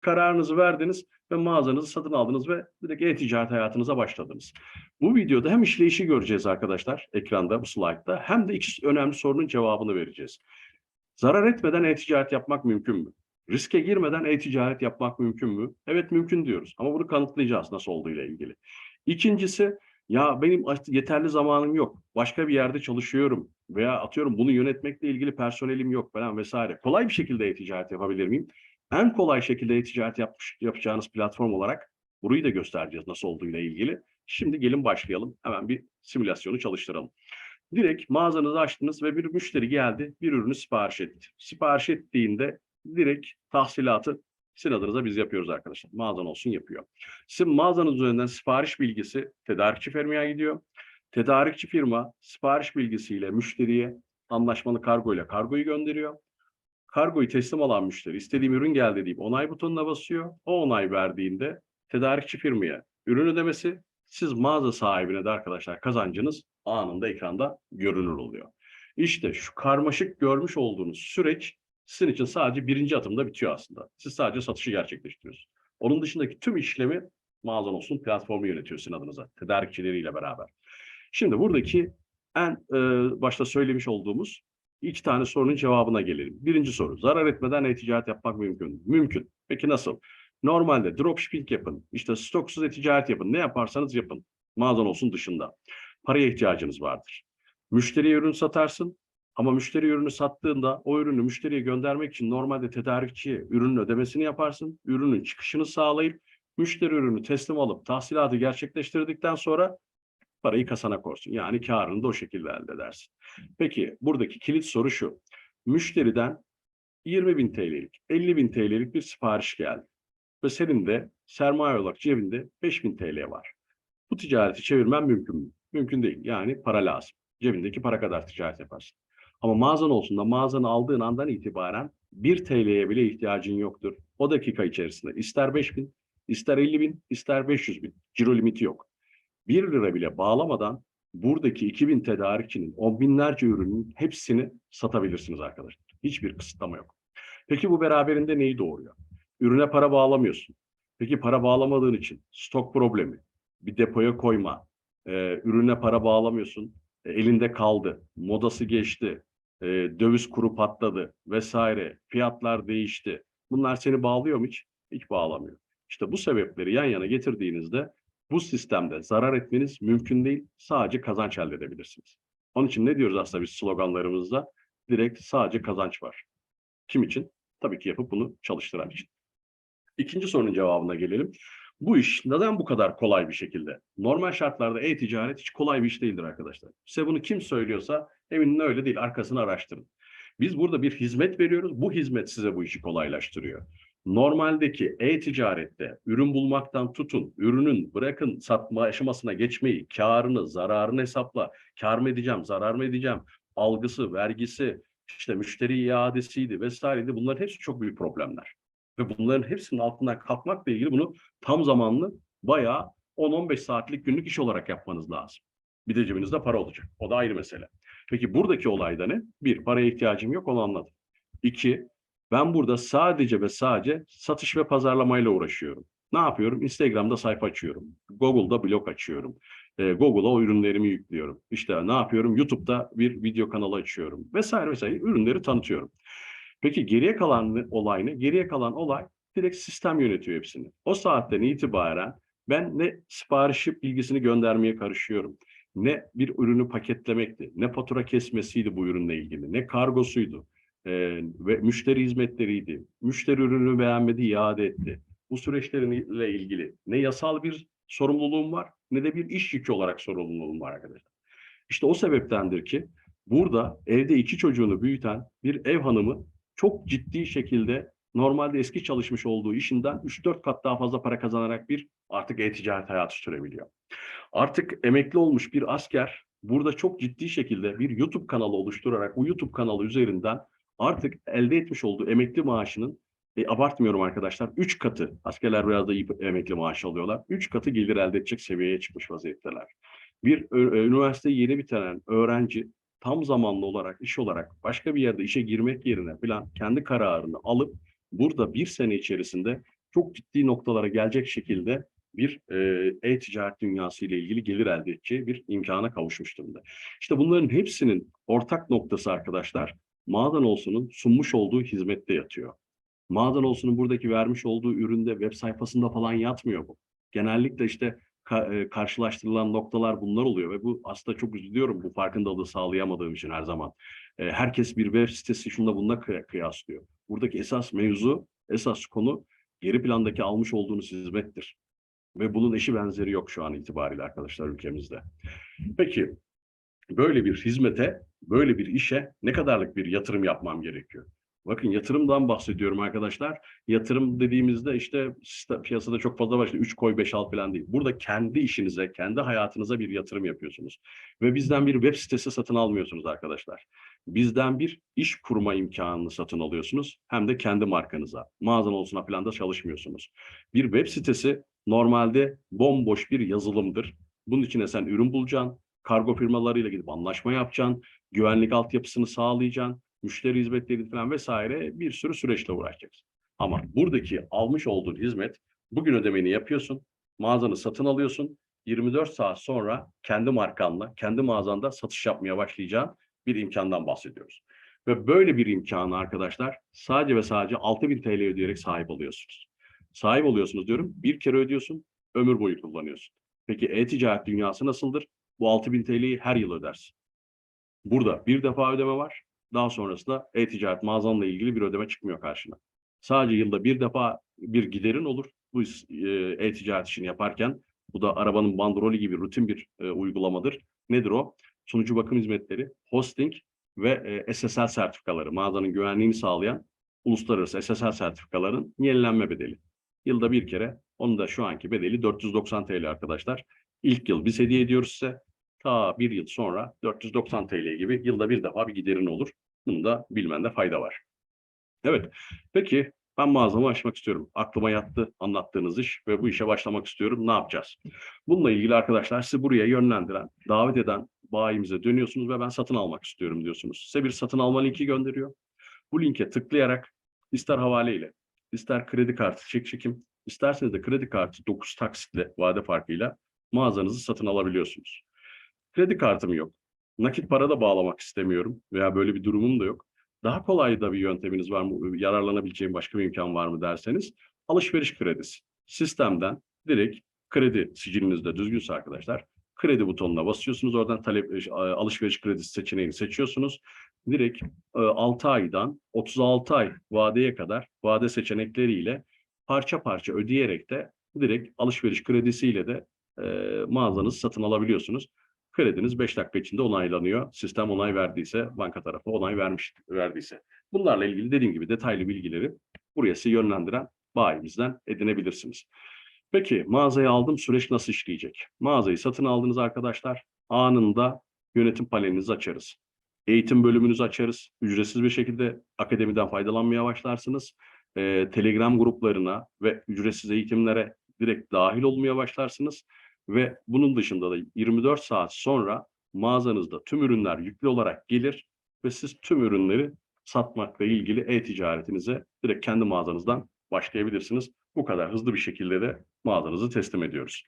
Kararınızı verdiniz ve mağazanızı satın aldınız ve direkt e-ticaret hayatınıza başladınız. Bu videoda hem işleyişi göreceğiz arkadaşlar ekranda bu slaytta hem de iki önemli sorunun cevabını vereceğiz. Zarar etmeden e-ticaret yapmak mümkün mü? Riske girmeden e-ticaret yapmak mümkün mü? Evet mümkün diyoruz ama bunu kanıtlayacağız nasıl olduğuyla ilgili. İkincisi ya benim yeterli zamanım yok. Başka bir yerde çalışıyorum veya atıyorum bunu yönetmekle ilgili personelim yok falan vesaire. Kolay bir şekilde e-ticaret yapabilir miyim? En kolay şekilde e-ticaret yapmış, yapacağınız platform olarak burayı da göstereceğiz nasıl olduğuyla ilgili. Şimdi gelin başlayalım. Hemen bir simülasyonu çalıştıralım. Direkt mağazanızı açtınız ve bir müşteri geldi, bir ürünü sipariş etti. Sipariş ettiğinde direkt tahsilatı sizin adınıza biz yapıyoruz arkadaşlar. Mağazan olsun yapıyor. Sizin mağazanız üzerinden sipariş bilgisi tedarikçi firmaya gidiyor. Tedarikçi firma sipariş bilgisiyle müşteriye anlaşmalı kargo ile kargoyu gönderiyor. Kargoyu teslim alan müşteri istediğim ürün geldi deyip onay butonuna basıyor. O onay verdiğinde tedarikçi firmaya ürün ödemesi siz mağaza sahibine de arkadaşlar kazancınız anında ekranda görünür oluyor. İşte şu karmaşık görmüş olduğunuz süreç sizin için sadece birinci adımda bitiyor aslında. Siz sadece satışı gerçekleştiriyorsunuz. Onun dışındaki tüm işlemi mağazan olsun platformu yönetiyor adınıza. Tedarikçileriyle beraber. Şimdi buradaki en e, başta söylemiş olduğumuz iki tane sorunun cevabına gelelim. Birinci soru. Zarar etmeden e-ticaret yapmak mümkün mü? Mümkün. Peki nasıl? Normalde dropshipping yapın. işte stoksuz e-ticaret yapın. Ne yaparsanız yapın. Mağazan olsun dışında. Paraya ihtiyacınız vardır. Müşteriye ürün satarsın. Ama müşteri ürünü sattığında o ürünü müşteriye göndermek için normalde tedarikçiye ürünün ödemesini yaparsın. Ürünün çıkışını sağlayıp müşteri ürünü teslim alıp tahsilatı gerçekleştirdikten sonra parayı kasana korsun. Yani karını da o şekilde elde edersin. Peki buradaki kilit soru şu. Müşteriden 20 bin TL'lik, 50 bin TL'lik bir sipariş geldi. Ve senin de sermaye olarak cebinde 5 bin TL var. Bu ticareti çevirmen mümkün mü? Mümkün değil. Yani para lazım. Cebindeki para kadar ticaret yaparsın. Ama mağazan olsun da mağazanı aldığın andan itibaren 1 TL'ye bile ihtiyacın yoktur. O dakika içerisinde ister 5 bin, ister 50 bin, ister 500 bin. Ciro limiti yok. 1 lira bile bağlamadan buradaki 2000 tedarikçinin on binlerce ürünün hepsini satabilirsiniz arkadaşlar. Hiçbir kısıtlama yok. Peki bu beraberinde neyi doğuruyor? Ürüne para bağlamıyorsun. Peki para bağlamadığın için stok problemi, bir depoya koyma, e, ürüne para bağlamıyorsun, e, elinde kaldı, modası geçti, e, döviz kuru patladı vesaire, fiyatlar değişti. Bunlar seni bağlıyor mu hiç? Hiç bağlamıyor. İşte bu sebepleri yan yana getirdiğinizde bu sistemde zarar etmeniz mümkün değil. Sadece kazanç elde edebilirsiniz. Onun için ne diyoruz aslında biz sloganlarımızda? Direkt sadece kazanç var. Kim için? Tabii ki yapıp bunu çalıştıran için. İkinci sorunun cevabına gelelim. Bu iş neden bu kadar kolay bir şekilde? Normal şartlarda e-ticaret hiç kolay bir iş değildir arkadaşlar. Size bunu kim söylüyorsa eminim öyle değil. Arkasını araştırın. Biz burada bir hizmet veriyoruz. Bu hizmet size bu işi kolaylaştırıyor. Normaldeki e-ticarette ürün bulmaktan tutun, ürünün bırakın satma aşamasına geçmeyi, karını, zararını hesapla, kar mı edeceğim, zarar mı edeceğim, algısı, vergisi, işte müşteri iadesiydi vesaireydi. Bunların hepsi çok büyük problemler. Ve bunların hepsinin altından kalkmakla ilgili bunu tam zamanlı bayağı 10-15 saatlik günlük iş olarak yapmanız lazım. Bir de cebinizde para olacak. O da ayrı mesele. Peki buradaki olayda ne? Bir, paraya ihtiyacım yok onu anladım. İki, ben burada sadece ve sadece satış ve pazarlamayla uğraşıyorum. Ne yapıyorum? Instagram'da sayfa açıyorum. Google'da blog açıyorum. E, Google'a ürünlerimi yüklüyorum. İşte ne yapıyorum? YouTube'da bir video kanalı açıyorum. Vesaire vesaire ürünleri tanıtıyorum. Peki geriye kalan olay ne? Geriye kalan olay direkt sistem yönetiyor hepsini. O saatten itibaren ben ne siparişi bilgisini göndermeye karışıyorum. Ne bir ürünü paketlemekti, ne fatura kesmesiydi bu ürünle ilgili, ne kargosuydu e, ve müşteri hizmetleriydi. Müşteri ürünü beğenmedi, iade etti. Bu süreçlerle ilgili ne yasal bir sorumluluğum var ne de bir iş yükü olarak sorumluluğum var arkadaşlar. İşte o sebeptendir ki burada evde iki çocuğunu büyüten bir ev hanımı çok ciddi şekilde normalde eski çalışmış olduğu işinden 3-4 kat daha fazla para kazanarak bir artık e-ticaret hayatı sürebiliyor. Artık emekli olmuş bir asker burada çok ciddi şekilde bir YouTube kanalı oluşturarak bu YouTube kanalı üzerinden artık elde etmiş olduğu emekli maaşının e, abartmıyorum arkadaşlar 3 katı askerler biraz da iyi emekli maaş alıyorlar. 3 katı gelir elde edecek seviyeye çıkmış vaziyetteler. Bir üniversiteyi yeni bitiren öğrenci tam zamanlı olarak iş olarak başka bir yerde işe girmek yerine falan kendi kararını alıp burada bir sene içerisinde çok ciddi noktalara gelecek şekilde bir e, e-ticaret dünyası ile ilgili gelir elde edeceği bir imkana kavuşmuş durumda. İşte bunların hepsinin ortak noktası arkadaşlar Mağdan Olsun'un sunmuş olduğu hizmette yatıyor. Mağdan Olsun'un buradaki vermiş olduğu üründe web sayfasında falan yatmıyor bu. Genellikle işte ka- e, karşılaştırılan noktalar bunlar oluyor ve bu aslında çok üzülüyorum bu farkındalığı sağlayamadığım için her zaman. E, herkes bir web sitesi şunda bununla kıy- kıyaslıyor. Buradaki esas mevzu, esas konu geri plandaki almış olduğunuz hizmettir. Ve bunun eşi benzeri yok şu an itibariyle arkadaşlar ülkemizde. Peki böyle bir hizmete, böyle bir işe ne kadarlık bir yatırım yapmam gerekiyor? Bakın yatırımdan bahsediyorum arkadaşlar. Yatırım dediğimizde işte piyasada çok fazla var. İşte 3 koy 5 al falan değil. Burada kendi işinize, kendi hayatınıza bir yatırım yapıyorsunuz. Ve bizden bir web sitesi satın almıyorsunuz arkadaşlar. Bizden bir iş kurma imkanını satın alıyorsunuz. Hem de kendi markanıza. Mağazan olsuna falan da çalışmıyorsunuz. Bir web sitesi normalde bomboş bir yazılımdır. Bunun içine sen ürün bulacaksın. Kargo firmalarıyla gidip anlaşma yapacaksın. Güvenlik altyapısını sağlayacaksın. Müşteri hizmetleri falan vesaire bir sürü süreçle uğraşacaksın. Ama buradaki almış olduğun hizmet bugün ödemeni yapıyorsun. Mağazanı satın alıyorsun. 24 saat sonra kendi markanla, kendi mağazanda satış yapmaya başlayacağın bir imkandan bahsediyoruz. Ve böyle bir imkanı arkadaşlar sadece ve sadece 6000 TL ödeyerek sahip oluyorsunuz. Sahip oluyorsunuz diyorum. Bir kere ödüyorsun, ömür boyu kullanıyorsun. Peki e-ticaret dünyası nasıldır? Bu 6000 TL'yi her yıl ödersin. Burada bir defa ödeme var. Daha sonrasında e-ticaret mağazanla ilgili bir ödeme çıkmıyor karşına. Sadece yılda bir defa bir giderin olur. Bu e, e-ticaret işini yaparken bu da arabanın bandrolü gibi rutin bir e, uygulamadır. Nedir o? Sunucu bakım hizmetleri, hosting ve e, SSL sertifikaları, mağazanın güvenliğini sağlayan uluslararası SSL sertifikaların yenilenme bedeli. Yılda bir kere, onun da şu anki bedeli 490 TL arkadaşlar. İlk yıl biz hediye ediyoruz size. Ta bir yıl sonra 490 TL gibi yılda bir defa bir giderin olur. Bunu da bilmende fayda var. Evet, peki ben mağazamı açmak istiyorum. Aklıma yattı anlattığınız iş ve bu işe başlamak istiyorum. Ne yapacağız? Bununla ilgili arkadaşlar sizi buraya yönlendiren, davet eden bayimize dönüyorsunuz ve ben satın almak istiyorum diyorsunuz. Size bir satın alma linki gönderiyor. Bu linke tıklayarak ister havaleyle, ister kredi kartı çek çekim, isterseniz de kredi kartı 9 taksitle vade farkıyla mağazanızı satın alabiliyorsunuz. Kredi kartım yok. Nakit para da bağlamak istemiyorum veya böyle bir durumum da yok. Daha kolay da bir yönteminiz var mı? Yararlanabileceğim başka bir imkan var mı derseniz alışveriş kredisi. Sistemden direkt kredi sicilinizde düzgünse arkadaşlar kredi butonuna basıyorsunuz. Oradan talep e, alışveriş kredisi seçeneğini seçiyorsunuz. Direkt e, 6 aydan 36 ay vadeye kadar vade seçenekleriyle parça parça ödeyerek de direkt alışveriş kredisiyle de e, mağazanızı satın alabiliyorsunuz. Krediniz 5 dakika içinde onaylanıyor. Sistem onay verdiyse, banka tarafı onay vermiş verdiyse. Bunlarla ilgili dediğim gibi detaylı bilgileri buraya sizi yönlendiren bayimizden edinebilirsiniz. Peki mağazayı aldım süreç nasıl işleyecek? Mağazayı satın aldınız arkadaşlar. Anında yönetim panelinizi açarız. Eğitim bölümünüzü açarız. Ücretsiz bir şekilde akademiden faydalanmaya başlarsınız. Ee, Telegram gruplarına ve ücretsiz eğitimlere direkt dahil olmaya başlarsınız. Ve bunun dışında da 24 saat sonra mağazanızda tüm ürünler yüklü olarak gelir ve siz tüm ürünleri satmakla ilgili e-ticaretinize direkt kendi mağazanızdan başlayabilirsiniz. Bu kadar hızlı bir şekilde de mağazanızı teslim ediyoruz.